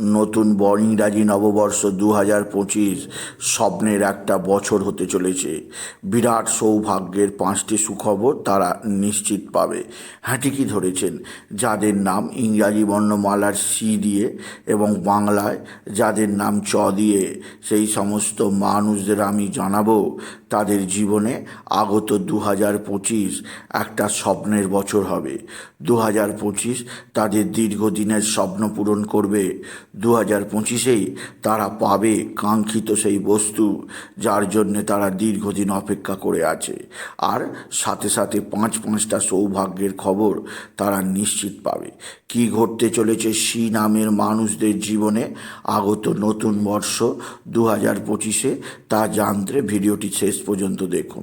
নতুন ব ইংরাজি নববর্ষ দু হাজার পঁচিশ স্বপ্নের একটা বছর হতে চলেছে। বিরাট সৌভাগ্যের পাঁচটি সুখবর তারা নিশ্চিত পাবে। ঠিকই ধরেছেন? যাদের নাম ইংরাজি বর্ণমালার সি দিয়ে এবং বাংলায় যাদের নাম চ দিয়ে সেই সমস্ত মানুষদের আমি জানাব, তাদের জীবনে আগত দু হাজার পঁচিশ একটা স্বপ্নের বছর হবে। দু হাজার পঁচিশ তাদের দীর্ঘদিনের স্বপ্ন পূরণ করবে। দু হাজার পঁচিশেই তারা পাবে কাঙ্ক্ষিত সেই বস্তু, যার জন্যে তারা দীর্ঘদিন অপেক্ষা করে আছে। আর সাথে সাথে পাঁচ পাঁচটা সৌভাগ্যের খবর তারা নিশ্চিত পাবে। কি ঘটতে চলেছে সি নামের মানুষদের জীবনে আগত নতুন বর্ষ দু হাজার পঁচিশে তা জানতে ভিডিওটি শেষ পর্যন্ত দেখুন।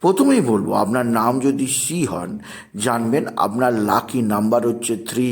প্রথমেই বলব, আপনার নাম যদি সি হন, জানবেন আপনার লাকি নাম্বার হচ্ছে থ্রি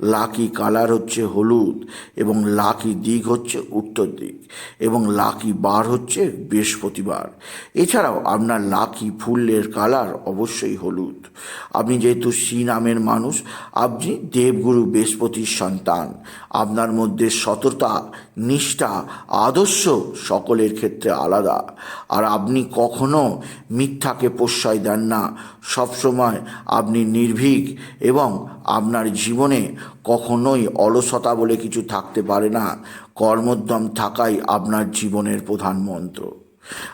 লাকি কালার হচ্ছে হলুদ এবং লাকি দিক হচ্ছে উত্তর দিক এবং লাকি বার হচ্ছে বৃহস্পতিবার। এছাড়াও আপনার লাকি ফুলের কালার অবশ্যই হলুদ। আপনি যেহেতু সি নামের মানুষ, আপনি দেবগুরু বৃহস্পতির সন্তান। আপনার মধ্যে সততা নিষ্ঠা, আদর্শ সকলের ক্ষেত্রে আলাদা। আর আপনি কখনো মিথ্যাকে প্রশ্রয় দেন না। সবসময় আপনি নির্ভীক এবং আপনার জীবনে কখনোই অলসতা বলে কিছু থাকতে পারে না। কর্মোদ্যম থাকাই আপনার জীবনের প্রধান মন্ত্র।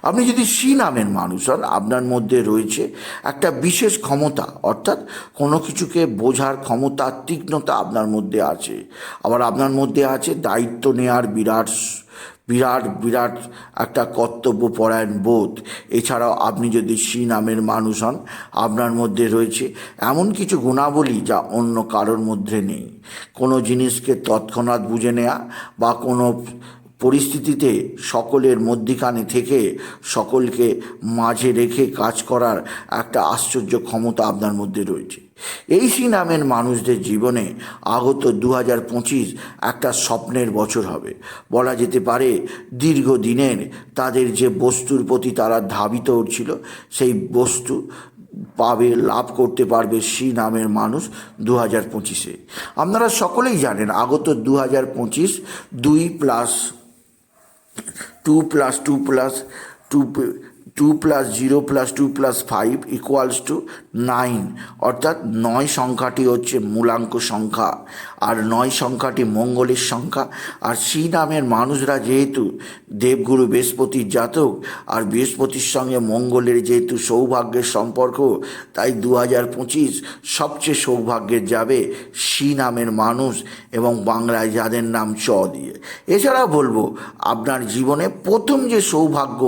আপনি যদি সি নামের মানুষ হন আপনার মধ্যে রয়েছে একটা বিশেষ ক্ষমতা, অর্থাৎ কোনো কিছুকে বোঝার ক্ষমতা, তীক্ষ্ণতা আপনার মধ্যে আছে। আবার আপনার মধ্যে আছে দায়িত্ব নেওয়ার বিরাট বিরাট বিরাট একটা কর্তব্যপরায়ণ বোধ। এছাড়াও আপনি যদি সি নামের মানুষ হন আপনার মধ্যে রয়েছে এমন কিছু গুণাবলী যা অন্য কারোর মধ্যে নেই। কোনো জিনিসকে তৎক্ষণাৎ বুঝে নেওয়া বা কোনো পরিস্থিতিতে সকলের মধ্যিখানে থেকে সকলকে মাঝে রেখে কাজ করার একটা আশ্চর্য ক্ষমতা আপনার মধ্যে রয়েছে। এই সি নামের মানুষদের জীবনে আগত দু হাজার পঁচিশ একটা স্বপ্নের বছর হবে। বলা যেতে পারে দীর্ঘদিনের তাদের যে বস্তুর প্রতি তারা ধাবিত হচ্ছিল সেই বস্তু পাবে, লাভ করতে পারবে সি নামের মানুষ দু হাজার পঁচিশে। আপনারা সকলেই জানেন আগত দু হাজার পঁচিশ দুই plus 2 plus 2 plus 2 2 plus 0 plus 2 plus 5 equals to nine. অর্থাৎ নয় সংখ্যাটি হচ্ছে মূলাঙ্ক সংখ্যা, আর নয় সংখ্যাটি মঙ্গলের সংখ্যা। আর সি নামের মানুষরা যেহেতু দেবগুরু বৃহস্পতির জাতক, আর বৃহস্পতির সঙ্গে মঙ্গলের যেহেতু সৌভাগ্যের সম্পর্ক, তাই দু হাজার পঁচিশ সবচেয়ে সৌভাগ্যের যাবে সি নামের মানুষ এবং বাংলায় যাদের নাম চ দিয়ে। এছাড়া বলব, আপনার জীবনে প্রথম যে সৌভাগ্য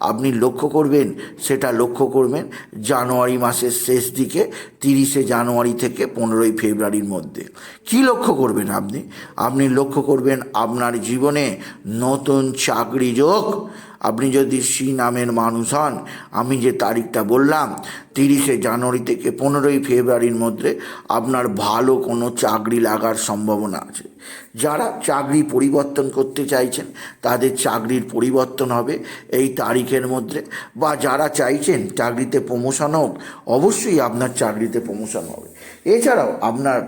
আপনি লক্ষ্য করবেন, সেটা লক্ষ্য করবেন জানুয়ারি মাসের শেষ দিকে তিরিশে জানুয়ারি থেকে পনেরোই ফেব্রুয়ারির মধ্যে। কি লক্ষ্য করবেন আপনি? আপনি লক্ষ্য করবেন আপনার জীবনে নতুন চাকরি যোগ আপনি যদি সি নামের মানুষ হন, আমি যে তারিখটা বললাম, তিরিশে জানুয়ারি থেকে পনেরোই ফেব্রুয়ারির মধ্যে আপনার ভালো কোনো চাকরি লাগার সম্ভাবনা আছে। যারা চাকরি পরিবর্তন করতে চাইছেন, তাদের চাকরির পরিবর্তন হবে এই তারিখের মধ্যে। বা যারা চাইছেন চাকরিতে প্রমোশন হোক, অবশ্যই আপনার চাকরিতে প্রমোশন হবে। এছাড়াও আপনার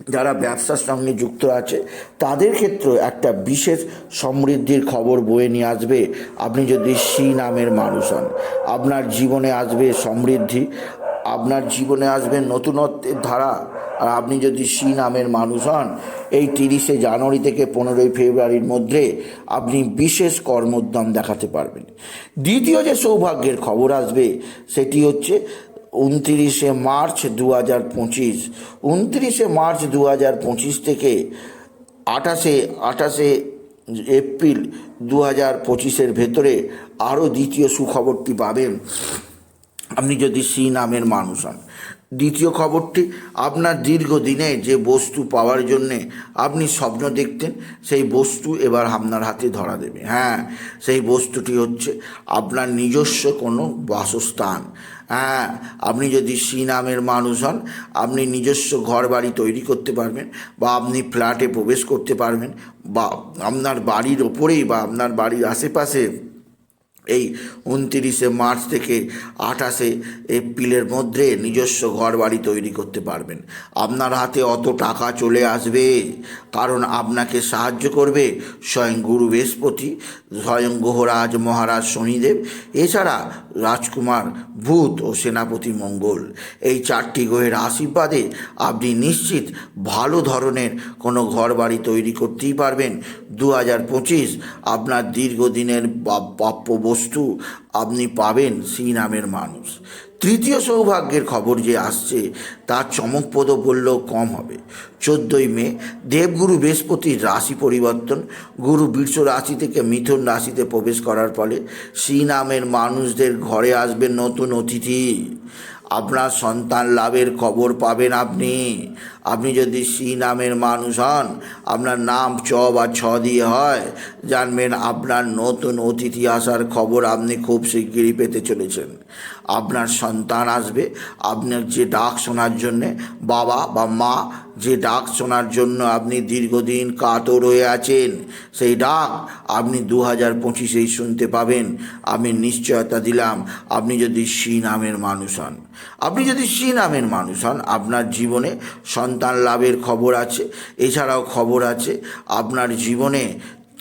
যারা ব্যবসার সঙ্গে যুক্ত আছে, তাদের ক্ষেত্রে একটা বিশেষ সমৃদ্ধির খবর বয়ে নিয়ে আসবে। আপনি যদি সি নামের মানুষ হন, আপনার জীবনে আসবে সমৃদ্ধি, আপনার জীবনে আসবে নতুনত্বের ধারা। আর আপনি যদি সি নামের মানুষ হন, এই তিরিশে জানুয়ারি থেকে পনেরোই ফেব্রুয়ারির মধ্যে আপনি বিশেষ কর্মোদ্যম দেখাতে পারবেন। দ্বিতীয় যে সৌভাগ্যের খবর আসবে, সেটি হচ্ছে উনতিরিশে মার্চ দু হাজার পঁচিশ। উনত্রিশে মার্চ দু হাজার পঁচিশ থেকে আঠাশে আঠাশে এপ্রিল দু হাজার পঁচিশের ভেতরে আরও দ্বিতীয় সুখবরটি পাবেন। আপনি যদি সি নামের মানুষ হন। দ্বিতীয় খবরটি, আপনার দীর্ঘদিনে যে বস্তু পাওয়ার জন্যে আপনি স্বপ্ন দেখতেন, সেই বস্তু এবার আপনার হাতে ধরা দেবে। হ্যাঁ সেই বস্তুটি হচ্ছে আপনার নিজস্ব কোনো বাসস্থান। হ্যাঁ আপনি যদি সি নামের মানুষ হন, আপনি নিজস্ব ঘর বাড়ি তৈরি করতে পারবেন বা আপনি ফ্ল্যাটে প্রবেশ করতে পারবেন বা আপনার বাড়ির ওপরেই বা আপনার বাড়ির আশেপাশে এই উনতিরিশে মার্চ থেকে আঠাশে এপ্রিলের মধ্যে নিজস্ব ঘর বাড়ি তৈরি করতে পারবেন। আপনার হাতে অত টাকা চলে আসবে, কারণ আপনাকে সাহায্য করবে স্বয়ং গুরু বৃহস্পতি, স্বয়ং গ্রহরাজ মহারাজ শনিদেব, এছাড়া রাজকুমার ভূত ও সেনাপতি মঙ্গল। এই চারটি গ্রহের আশীর্বাদে আপনি নিশ্চিত ভালো ধরনের কোনো ঘর বাড়ি তৈরি করতেই পারবেন। দু হাজার পঁচিশ আপনার দীর্ঘদিনের প্রাপ্য বস্তু আপনি পাবেন সেই নামের মানুষ। তৃতীয় সৌভাগ্যের খবর যে আসছে, তার চমকপ্রদ বললেও কম হবে। চোদ্দই মে, দেবগুরু বৃহস্পতির রাশি পরিবর্তন। গুরু বীর্ষ রাশি থেকে মিথুন রাশিতে প্রবেশ করার ফলে সেই নামের মানুষদের ঘরে আসবেন নতুন অতিথি। আপনার সন্তান লাভের খবর পাবেন আপনি। আপনি যদি সি নামের মানুষ হন, আপনার নাম চ বা ছ দিয়ে হয়, জানবেন আপনার নতুন অতিথি আসার খবর আপনি খুব শিগগিরই পেতে চলেছেন। আপনার সন্তান আসবে, আপনার যে ডাক শোনার জন্যে বাবা বা মা যে ডাক শোনার জন্য আপনি দীর্ঘদিন কাতর হয়ে আছেন, সেই ডাক আপনি দু হাজার পঁচিশেই শুনতে পাবেন। আমি নিশ্চয়তা দিলাম, আপনি যদি সি নামের মানুষ হন। আপনি যদি সি নামের মানুষ হন, আপনার জীবনে সন্তান লাভের খবর আছে। এছাড়াও খবর আছে, আপনার জীবনে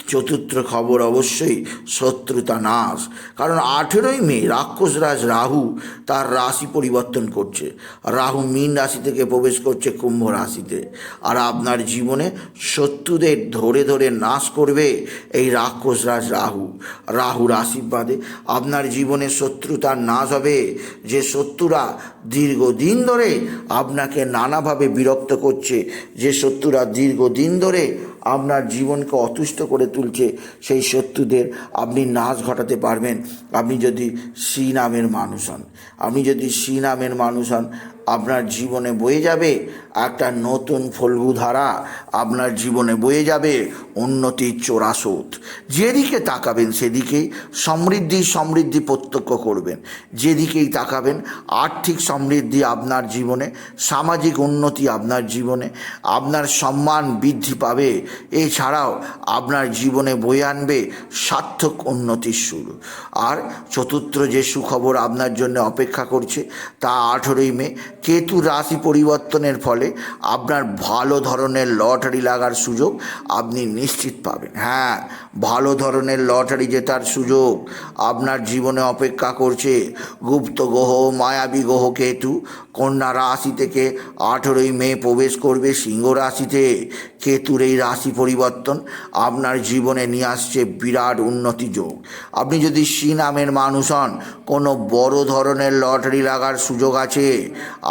চতুর্থ খবর অবশ্যই শত্রুতা নাশ কারণ আঠেরোই মে রাক্ষসরাজ রাহু তার রাশি পরিবর্তন করছে। রাহু মীন রাশি থেকে প্রবেশ করছে কুম্ভ রাশিতে। আর আপনার জীবনে শত্রুদের ধরে ধরে নাশ করবে এই রাক্ষসরাজ রাহু। রাহুর আশীর্বাদে আপনার জীবনে শত্রুতার নাশ হবে। যে শত্রুরা দীর্ঘদিন ধরে আপনাকে নানাভাবে বিরক্ত করছে। যে শত্রুরা দীর্ঘদিন ধরে আপনার জীবনকে অতুষ্ট করে তুলছে, সেই শত্রুদের আপনি নাশ ঘটাতে পারবেন। আপনি যদি শ্রী নামের মানুষ হন, আপনি যদি শ্রী নামের মানুষ হন আপনার জীবনে বয়ে যাবে একটা নতুন ফলগু ধারা, আপনার জীবনে বয়ে যাবে উন্নতির চোরাশোধ যেদিকে তাকাবেন সেদিকেই সমৃদ্ধি সমৃদ্ধি প্রত্যক্ষ করবেন। যেদিকেই তাকাবেন, আর্থিক সমৃদ্ধি আপনার জীবনে, সামাজিক উন্নতি আপনার জীবনে, আপনার সম্মান বৃদ্ধি পাবে। এছাড়াও আপনার জীবনে বয়ে আনবে সার্থক উন্নতির শুরু আর চতুর্থ যে সুখবর আপনার জন্য অপেক্ষা করছে, তা আঠেরোই মে কেতু রাশি পরিবর্তনের ফলে আপনার ভালো ধরনের লটারি লাগার সুযোগ আপনি নিশ্চিত পাবেন। হ্যাঁ ভালো ধরনের লটারি জেতার সুযোগ আপনার জীবনে অপেক্ষা করছে গুপ্ত গ্রহ, মায়াবী গ্রহ কেতু। কন্যা রাশি থেকে আঠেরোই মে প্রবেশ করবে সিংহ রাশিতে। কেতুর এই রাশি পরিবর্তন আপনার জীবনে নিয়ে আসছে বিরাট উন্নতি যোগ। আপনি যদি সি নামের মানুষ হন, কোনো বড় ধরনের লটারি লাগার সুযোগ আছে।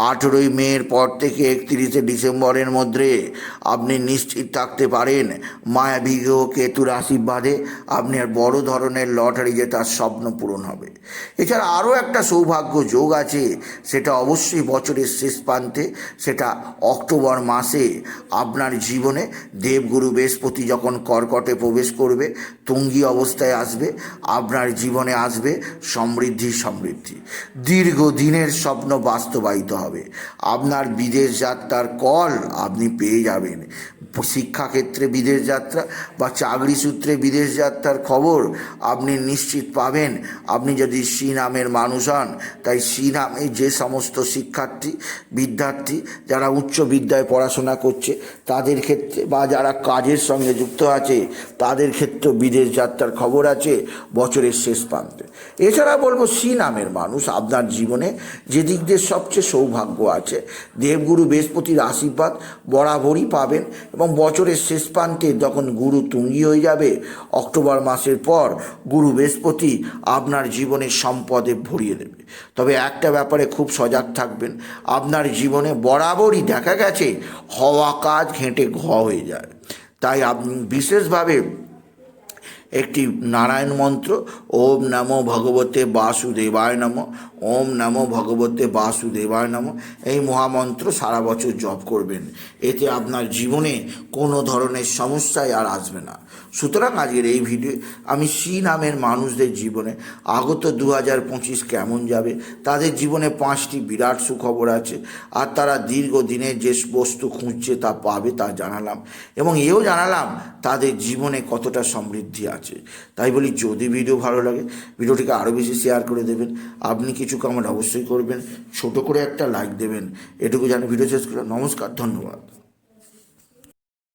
আঠেরোই মের পর থেকে একত্রিশে ডিসেম্বরের মধ্যে আপনি নিশ্চিত থাকতে পারেন মায়াবী কেতুর আশীর্বাদে আপনার বড় ধরনের লটারি জেতার স্বপ্ন পূরণ হবে। এছাড়া আরও একটা সৌভাগ্য যোগ আছে, সেটা অবশ্যই বছরের শেষ প্রান্তে, সেটা অক্টোবর মাসে আপনার জীবনে দেবগুরু বৃহস্পতি যখন কর্কটে প্রবেশ করবে, তুঙ্গি অবস্থায় আসবে, আপনার জীবনে আসবে সমৃদ্ধি সমৃদ্ধি। দীর্ঘদিনের স্বপ্ন বাস্তবায়িত হবে। আপনার বিদেশ যাত্রার কল আপনি পেয়ে যাবেন। শিক্ষাক্ষেত্রে বিদেশ যাত্রা বা চাকরি সূত্রে বিদেশ যাত্রার খবর আপনি নিশ্চিত পাবেন। আপনি যদি সি নামের মানুষ হন, তাই সি নামে যে সমস্ত শিক্ষার্থী, বিদ্যার্থী যারা উচ্চ বিদ্যায় পড়াশোনা করছে, তাদের ক্ষেত্রে বা যারা কাজের সঙ্গে যুক্ত আছে, তাদের ক্ষেত্রে বিদেশ যাত্রার খবর আছে বছরের শেষ প্রান্তে। এছাড়া বলব সি নামের মানুষ আপনার জীবনে যে দিক দিয়ে সবচেয়ে সৌভাগ্য আছে। দেবগুরু বৃহস্পতির আশীর্বাদ বরাবরই পাবেন এবং বছরের শেষ প্রান্তে যখন গুরু তুঙ্গি হয়ে যাবে, অক্টোবর মাসের পর গুরু বৃহস্পতি আপনার জীবনের সম্পদে ভরিয়ে দেবে। তবে একটা ব্যাপারে খুব সজাগ থাকবেন, আপনার জীবনে বরাবরই দেখা গেছে হওয়া কাজ ঘেঁটে ঘ হয়ে যায়। তাই আপনি বিশেষভাবে একটি নারায়ণ মন্ত্র, ওম নমো ভগবতে বাসুদেবায় নম, ওম নমো ভগবতে বাসুদেবায় নমো, এই মহামন্ত্র সারা বছর জপ করবেন। এতে আপনার জীবনে কোনো ধরনের সমস্যায় আর আসবে না। সুতরাং আজকের এই ভিডিও, আমি সি নামের মানুষদের জীবনে, আগত দু হাজার পঁচিশ কেমন যাবে, তাদের জীবনে পাঁচটি বিরাট সুখবর আছে, আর তারা দীর্ঘদিনের যে বস্তু খুঁজছে তা পাবে তা জানালাম, এবং এও জানালাম তাদের জীবনে কতটা সমৃদ্ধি আছে। তাই বলি, যদি ভিডিও ভালো লাগে ভিডিওটিকে আরও বেশি শেয়ার করে দেবেন। আপনি কিছু কমেন্ট অবশ্যই করবেন। ছোট করে একটা লাইক দেবেন। এটুকু জানি ভিডিও শেষ করে নমস্কার, ধন্যবাদ।